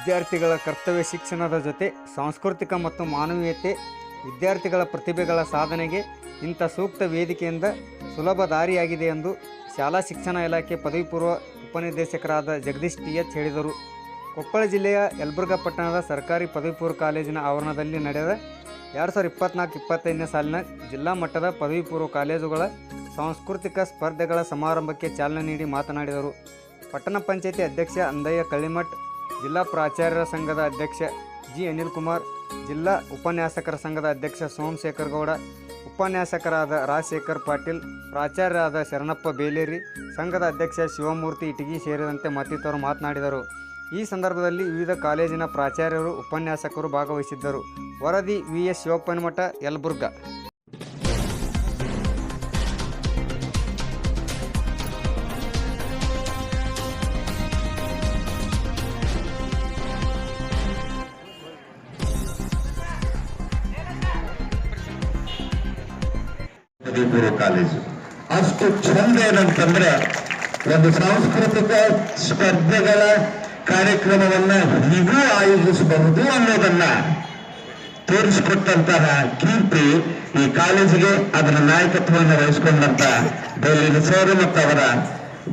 ವಿದ್ಯಾರ್ಥಿಗಳ ಕರ್ತವ್ಯ ಶಿಕ್ಷಣದ ಜೊತೆ ಸಾಂಸ್ಕೃತಿಕ ಮತ್ತು ಮಾನವೀಯತೆ, ವಿದ್ಯಾರ್ಥಿಗಳ ಪ್ರತಿಭೆಗಳ ಸಾಧನೆಗೆ ಇಂಥ ಸೂಕ್ತ ವೇದಿಕೆಯಿಂದ ಸುಲಭ ದಾರಿಯಾಗಿದೆ ಎಂದು ಶಾಲಾ ಶಿಕ್ಷಣ ಇಲಾಖೆ ಪದವಿ ಪೂರ್ವ ಉಪನಿರ್ದೇಶಕರಾದ ಜಗದೀಶ್ ಟಿ ಎಚ್ ಹೇಳಿದರು. ಕೊಪ್ಪಳ ಜಿಲ್ಲೆಯ ಯಲಬುರ್ಗಾ ಪಟ್ಟಣದ ಸರ್ಕಾರಿ ಪದವಿ ಪೂರ್ವ ಕಾಲೇಜಿನ ಆವರಣದಲ್ಲಿ ನಡೆದ ಎರಡು ಸಾವಿರದ ಇಪ್ಪತ್ನಾಲ್ಕು ಇಪ್ಪತ್ತೈದನೇ ಸಾಲಿನ ಜಿಲ್ಲಾ ಮಟ್ಟದ ಪದವಿ ಪೂರ್ವ ಕಾಲೇಜುಗಳ ಸಾಂಸ್ಕೃತಿಕ ಸ್ಪರ್ಧೆಗಳ ಸಮಾರಂಭಕ್ಕೆ ಚಾಲನೆ ನೀಡಿ ಮಾತನಾಡಿದರು. ಪಟ್ಟಣ ಪಂಚಾಯತಿ ಅಧ್ಯಕ್ಷ ಅಂದಯ್ಯ ಕಳ್ಳಿಮಠ್ ಜಿಲ್ಲಾ ಪ್ರಾಚಾರ್ಯರ ಸಂಘದ ಅಧ್ಯಕ್ಷ ಜಿ ಅನಿಲ್ ಕುಮಾರ್, ಜಿಲ್ಲಾ ಉಪನ್ಯಾಸಕರ ಸಂಘದ ಅಧ್ಯಕ್ಷ ಸೋಮಶೇಖರ್ ಗೌಡ, ಉಪನ್ಯಾಸಕರಾದ ರಾಜಶೇಖರ್ ಪಾಟೀಲ್, ಪ್ರಾಚಾರ್ಯರಾದ ಶರಣಪ್ಪ ಬೇಲೇರಿ, ಸಂಘದ ಅಧ್ಯಕ್ಷ ಶಿವಮೂರ್ತಿ ಇಟಗಿ ಸೇರಿದಂತೆ ಮತ್ತಿತರರು ಮಾತನಾಡಿದರು. ಈ ಸಂದರ್ಭದಲ್ಲಿ ವಿವಿಧ ಕಾಲೇಜಿನ ಪ್ರಾಚಾರ್ಯರು, ಉಪನ್ಯಾಸಕರು ಭಾಗವಹಿಸಿದ್ದರು. ವರದಿ V S Shivappanamath Yelburga. College. ಅಷ್ಟು ಚಂದ ಏನಂತಂದ್ರೆ ಒಂದು ಸಾಂಸ್ಕೃತಿಕ ಸ್ಪರ್ಧೆಗಳ ಕಾರ್ಯಕ್ರಮವನ್ನ ಹೀಗೂ ಆಯೋಜಿಸಬಹುದು ಅನ್ನೋದನ್ನ ತೋರಿಸಿಕೊಟ್ಟಂತಹ ಕೀರ್ತಿ ಈ ಕಾಲೇಜಿಗೆ ಅದರ ನಾಯಕತ್ವವನ್ನು ವಹಿಸಿಕೊಂಡಂತ ಬೇಲಿನ ಸರ್ ಮತ್ತು ಅವರ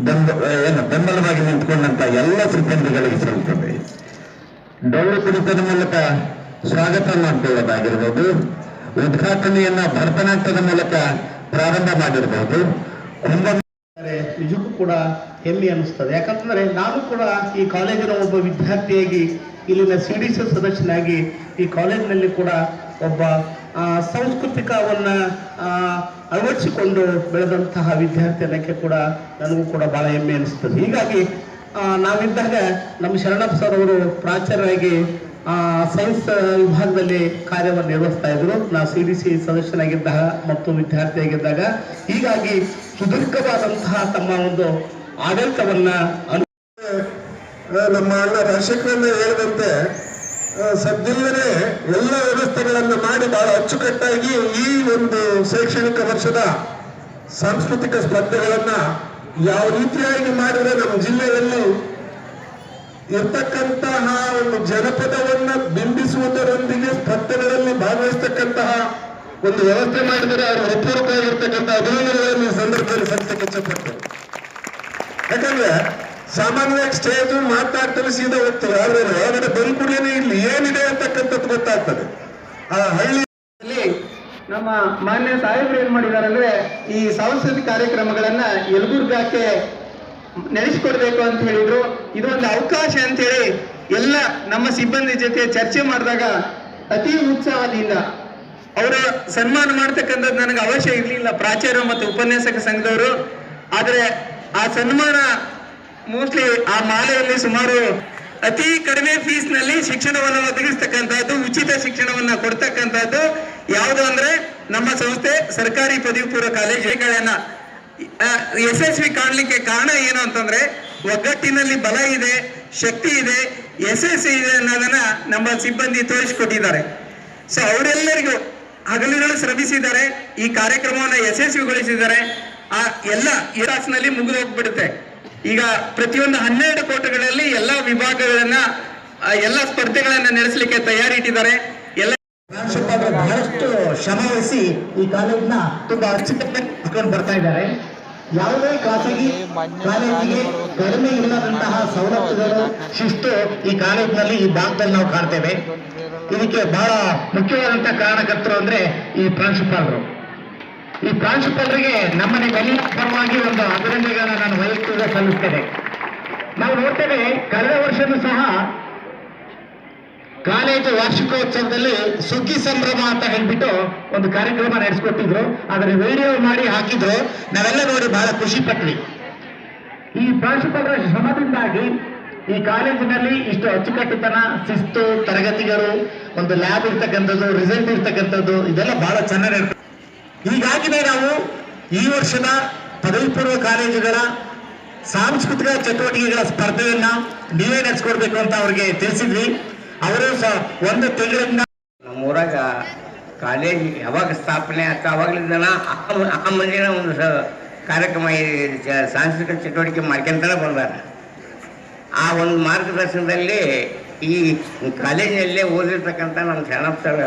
ಬೆಂಬ ಏನು, ಬೆಂಬಲವಾಗಿ ನಿಂತ್ಕೊಂಡಂತ ಎಲ್ಲ ಸಿಬ್ಬಂದಿಗಳಿಗೆ ಸಲ್ಲುತ್ತದೆ ಡೊಳ್ಳು ಕುಣಿತದ ಮೂಲಕ ಸ್ವಾಗತ ಮಾಡಿಕೊಳ್ಳೋದಾಗಿರ್ಬೋದು, ಉದ್ಘಾಟನೆಯನ್ನ ಭರತನಾಟ್ಯದ ಮೂಲಕ ಪ್ರಾರಂಭ ಮಾಡಿರ್ಬೋದು. ಕುಂಭ ನಿಜಕ್ಕೂ ಕೂಡ ಹೆಮ್ಮೆ ಅನಿಸ್ತದೆ ಯಾಕಂತಂದ್ರೆ ನಾನು ಕೂಡ ಈ ಕಾಲೇಜಿನ ಒಬ್ಬ ವಿದ್ಯಾರ್ಥಿಯಾಗಿ, ಇಲ್ಲಿನ ಸಿ ಡಿ ಸಿ ಸದಸ್ಯನಾಗಿ ಈ ಕಾಲೇಜಿನಲ್ಲಿ ಕೂಡ ಒಬ್ಬ ಸಾಂಸ್ಕೃತಿಕವನ್ನ ಅಳವಡಿಸಿಕೊಂಡು ಬೆಳೆದಂತಹ ವಿದ್ಯಾರ್ಥಿ ಅನ್ನಕ್ಕೆ ಕೂಡ ನನಗೂ ಕೂಡ ಬಹಳ ಹೆಮ್ಮೆ ಅನಿಸ್ತದೆ ಹೀಗಾಗಿ ನಾವಿದ್ದಾಗ ನಮ್ಮ ಶರಣಪ್ಪ ಸರ್ ಅವರು ಪ್ರಾಚಾರ್ಯರಾಗಿ ಸೈನ್ಸ್ ವಿಭಾಗದಲ್ಲಿ ಕಾರ್ಯವನ್ನು ನಿರ್ವಹಿಸ್ತಾ ಇದ್ರು ನಾ ಸಿ ಡಿ ಸಿ ಸದಸ್ಯನಾಗಿದ್ದಾಗ ಮತ್ತು ವಿದ್ಯಾರ್ಥಿಯಾಗಿದ್ದಾಗ ಹೀಗಾಗಿ ಸುದೀರ್ಘವಾದಂತಹ ತಮ್ಮ ಒಂದು ಆಡಳಿತವನ್ನ ನಮ್ಮ ಅಣ್ಣ ರಾಜಶೇಖರನ್ನ ಹೇಳಿದಂತೆ ಸದ್ದಿಲ್ಲದೆ ಎಲ್ಲ ವ್ಯವಸ್ಥೆಗಳನ್ನು ಮಾಡಿ ಬಹಳ ಅಚ್ಚುಕಟ್ಟಾಗಿ ಈ ಒಂದು ಶೈಕ್ಷಣಿಕ ವರ್ಷದ ಸಾಂಸ್ಕೃತಿಕ ಸ್ಪರ್ಧೆಗಳನ್ನ ಯಾವ ರೀತಿಯಾಗಿ ಮಾಡಿದ್ರೆ ನಮ್ಮ ಜಿಲ್ಲೆಯಲ್ಲಿ ಇರ್ತಕ್ಕಂತಹ ಒಂದು ಜನಪದವನ್ನ ಬಿಂಬಿಸುವುದರೊಂದಿಗೆ ಸ್ಪರ್ಧೆಗಳಲ್ಲಿ ಭಾಗವಹಿಸ್ತಕ್ಕಂತಹ ಒಂದು ವ್ಯವಸ್ಥೆ ಮಾಡಿದರೆ ಅವರು ಅಪೂರ್ವವಾಗಿರ್ತಕ್ಕಂಥ ಅಭಿನಂದನೆಗಳನ್ನು ಈ ಸಂದರ್ಭದಲ್ಲಿ ಸಲ್ಲಿಸಕ್ಕೆ ಇಚ್ಛಪಡ್ತೇನೆ ಯಾಕಂದ್ರೆ ಸಾಮಾನ್ಯವಾಗಿ ಸ್ಟೇಜ್ ಮಾತಾಡ್ತಾರೆ ಸೀದಾ ಹೋಗ್ತಾರೆ ಆದ್ರೆ ಒಳಗಡೆ ಬಂದ ಇಲ್ಲಿ ಏನಿದೆ ಅಂತಕ್ಕಂಥದ್ದು ಗೊತ್ತಾಗ್ತದೆ. ಆ ಹಳ್ಳಿ ಇಲ್ಲಿ ನಮ್ಮ ಮಾನ್ಯ ಸಾಹೇಬರು ಏನ್ ಮಾಡಿದ್ದಾರೆ ಅಂದ್ರೆ ಈ ಸಾಂಸ್ಕೃತಿಕ ಕಾರ್ಯಕ್ರಮಗಳನ್ನ ಯಲಬುರ್ಗಾಕ್ಕೆ ನಡೆಸಿಕೊಡ್ಬೇಕು ಅಂತ ಹೇಳಿದ್ರು. ಇದೊಂದು ಅವಕಾಶ ಅಂತ ಹೇಳಿ ಎಲ್ಲ ನಮ್ಮ ಸಿಬ್ಬಂದಿ ಜೊತೆ ಚರ್ಚೆ ಮಾಡಿದಾಗ ಅತಿ ಉತ್ಸಾಹದಿಂದ ಅವರ ಸನ್ಮಾನ ಮಾಡ್ತಕ್ಕಂಥದ್ದು ನನಗೆ ಅವಶ್ಯ ಇರಲಿಲ್ಲ. ಪ್ರಾಚಾರ್ಯ ಮತ್ತು ಉಪನ್ಯಾಸಕ ಸಂಘದವರು. ಆದರೆ ಆ ಸನ್ಮಾನ ಮೋಸ್ಟ್ಲಿ ಆ ಮಾಲೆಯಲ್ಲಿ ಸುಮಾರು ಅತಿ ಕಡಿಮೆ ಫೀಸ್ನಲ್ಲಿ ಶಿಕ್ಷಣವನ್ನು ಒದಗಿಸ್ತಕ್ಕಂಥದ್ದು, ಉಚಿತ ಶಿಕ್ಷಣವನ್ನ ಕೊಡ್ತಕ್ಕಂಥದ್ದು. ಯಾವುದು ಅಂದ್ರೆ ನಮ್ಮ ಸಂಸ್ಥೆ ಸರ್ಕಾರಿ ಪದವಿ ಪೂರ್ವ ಕಾಲೇಜುಗಳನ್ನ ಯಶಸ್ವಿ ಕಾಣಲಿಕ್ಕೆ ಕಾರಣ ಏನು ಅಂತಂದ್ರೆ, ಒಗ್ಗಟ್ಟಿನಲ್ಲಿ ಬಲ ಇದೆ, ಶಕ್ತಿ ಇದೆ ಯಶಸ್ವಿ ಇದೆ ಅನ್ನೋದನ್ನ ನಮ್ಮ ಸಿಬ್ಬಂದಿ ತೋರಿಸಿಕೊಟ್ಟಿದ್ದಾರೆ. ಸೊ ಅವರೆಲ್ಲರಿಗೂ ಹಗಲುಗಳು ಶ್ರಮಿಸಿದ್ದಾರೆ, ಈ ಕಾರ್ಯಕ್ರಮವನ್ನು ಯಶಸ್ವಿಗೊಳಿಸಿದ್ದಾರೆ. ಆ, ಎಲ್ಲ ಇರಾಸ್ನಲ್ಲಿ ಮುಗಿದು ಹೋಗ್ಬಿಡುತ್ತೆ. ಈಗ ಪ್ರತಿಯೊಂದು ಹನ್ನೆರಡು ಕೋಟೆಗಳಲ್ಲಿ ಎಲ್ಲ ವಿಭಾಗಗಳನ್ನ ಎಲ್ಲ ಸ್ಪರ್ಧೆಗಳನ್ನ ನಡೆಸಲಿಕ್ಕೆ ತಯಾರಿಟ್ಟಿದ್ದಾರೆ. ಎಲ್ಲ ಬಹಳಷ್ಟು ಶ್ರಮವಹಿಸಿ ಈ ಕಾಲೇಜ್ನ ತುಂಬಾ ಅಚ್ಚುಕಟ್ಟಾಗಿ ಬರ್ತಾ ಇದ್ದಾರೆ. ಯಾವುದೇ ಖಾಸಗಿ ಕಾಲೇಜಿಗೆ ಕಡಿಮೆ ಇಲ್ಲದಂತಹ ಸವಲತ್ತುಗಳು ಶಿಸ್ತು ಈ ಕಾಲೇಜಿನಲ್ಲಿ ಈ ಭಾಗದಲ್ಲಿ ನಾವು ಕಾಣ್ತೇವೆ. ಇದಕ್ಕೆ ಬಹಳ ಮುಖ್ಯವಾದಂತಹ ಕಾರಣಕರ್ತರು ಅಂದ್ರೆ ಈ ಪ್ರಾಂಶುಪಾಲರು. ಈ ಪ್ರಾಂಶುಪಾಲರಿಗೆ ನಮ್ಮ ನಿಮ್ಮೆಲ್ಲ ಪರವಾಗಿ ಒಂದು ಅಭಿನಂದನೆಗಳನ್ನ ನಾನು ವೈಯಕ್ತಿಕ ಸಲ್ಲಿಸ್ತೇನೆ. ನಾವು ನೋಡ್ತೇವೆ ಕಳೆದ ವರ್ಷನೂ ಸಹ ಕಾಲೇಜು ವಾರ್ಷಿಕೋತ್ಸವದಲ್ಲಿ ಸುಗ್ಗಿ ಸಂಭ್ರಮ ಅಂತ ಹೇಳ್ಬಿಟ್ಟು ಒಂದು ಕಾರ್ಯಕ್ರಮ ನಡೆಸ್ಕೊಟ್ಟಿದ್ರು. ಅದರ ವಿಡಿಯೋ ಮಾಡಿ ಹಾಕಿದ್ರು. ನಾವೆಲ್ಲ ನೋಡಿ ಬಹಳ ಖುಷಿ ಪಟ್ವಿ. ಈ ಪ್ರಾಂಶುಪಾಲರ ಶ್ರಮದಿಂದಾಗಿ ಈ ಕಾಲೇಜಿನಲ್ಲಿ ಇಷ್ಟು ಅಚ್ಚುಕಟ್ಟುತನ, ಶಿಸ್ತು, ತರಗತಿಗಳು, ಒಂದು ಲ್ಯಾಬ್ ಇರ್ತಕ್ಕಂಥದ್ದು ರಿಸಲ್ಟ್ ಇರ್ತಕ್ಕಂಥದ್ದು, ಇದೆಲ್ಲ ಬಹಳ ಚೆನ್ನಾಗಿ ಹೀಗಾಗಿನೇ ನಾವು ಈ ವರ್ಷದ ಪದವಿ ಪೂರ್ವ ಕಾಲೇಜುಗಳ ಸಾಂಸ್ಕೃತಿಕ ಚಟುವಟಿಕೆಗಳ ಸ್ಪರ್ಧೆಯನ್ನ ನೀವೇ ನಡೆಸ್ಕೊಡ್ಬೇಕು ಅಂತ ಅವ್ರಿಗೆ ತಿಳಿಸಿದ್ವಿ. ಅವರು ಸಹ ಒಂದು ನಮ್ಮ ಊರಾಗ ಕಾಲೇಜ್ ಯಾವಾಗ ಸ್ಥಾಪನೆ ಆಗ್ತಾ ಅವಾಗಲಿಂದ ಆ ಮುಂದಿನ ಒಂದು ಕಾರ್ಯಕ್ರಮ ಸಾಂಸ್ಕೃತಿಕ ಚಟುವಟಿಕೆ ಮಾಡ್ಕೊಂತಾನೆ ಬಂದಾರ ಆ ಒಂದು ಮಾರ್ಗದರ್ಶನದಲ್ಲಿ ಈ ಕಾಲೇಜಿನಲ್ಲೇ ಓದಿರ್ತಕ್ಕಂಥ ನಮ್ಮ ಶರಣಪ್ಪ ಸರ್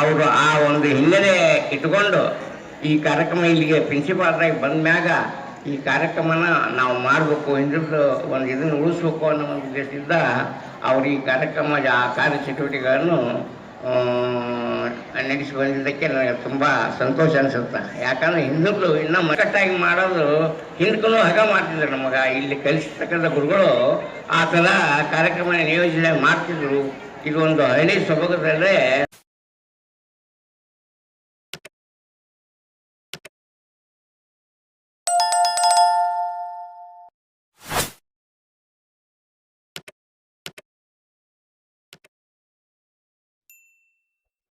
ಅವರು ಆ ಒಂದು ಹಿನ್ನೆಲೆ ಇಟ್ಕೊಂಡು ಈ ಕಾರ್ಯಕ್ರಮ ಇಲ್ಲಿಗೆ ಪ್ರಿನ್ಸಿಪಾಲ್ರಾಗಿ ಬಂದ ಮ್ಯಾಗ ಈ ಕಾರ್ಯಕ್ರಮನ ನಾವು ಮಾಡಬೇಕು ಹಿಂದುಳಿದ ಒಂದು ಇದನ್ನು ಉಳಿಸ್ಬೇಕು ಅನ್ನೋ ಒಂದು ಉದ್ದೇಶದಿಂದ ಅವರು ಈ ಕಾರ್ಯಕ್ರಮ ಆ ಕಾರ್ಯ ಚಟುವಟಿಕೆಗಳನ್ನು ನಡೆಸಿ ಬಂದಿದ್ದಕ್ಕೆ ನನಗೆ ತುಂಬ ಸಂತೋಷ ಅನಿಸುತ್ತೆ. ಯಾಕಂದ್ರೆ ಹಿಂದಕ್ಕೂ ಇನ್ನೂ ಮಕ್ಕಟ್ಟಾಗಿ ಮಾಡೋದು ಹಿಂದಕ್ಕೂ ಹಗ ಮಾಡ್ತಿದ್ರು ನಮಗೆ. ಇಲ್ಲಿ ಕಲಿಸ್ತಕ್ಕಂಥ ಗುರುಗಳು ಆ ಥರ ಕಾರ್ಯಕ್ರಮ ನಿಯೋಜನೆ ಮಾಡ್ತಿದ್ರು. ಒಂದು ಹಳ್ಳಿ ಸೊಬಗದಲ್ಲೇ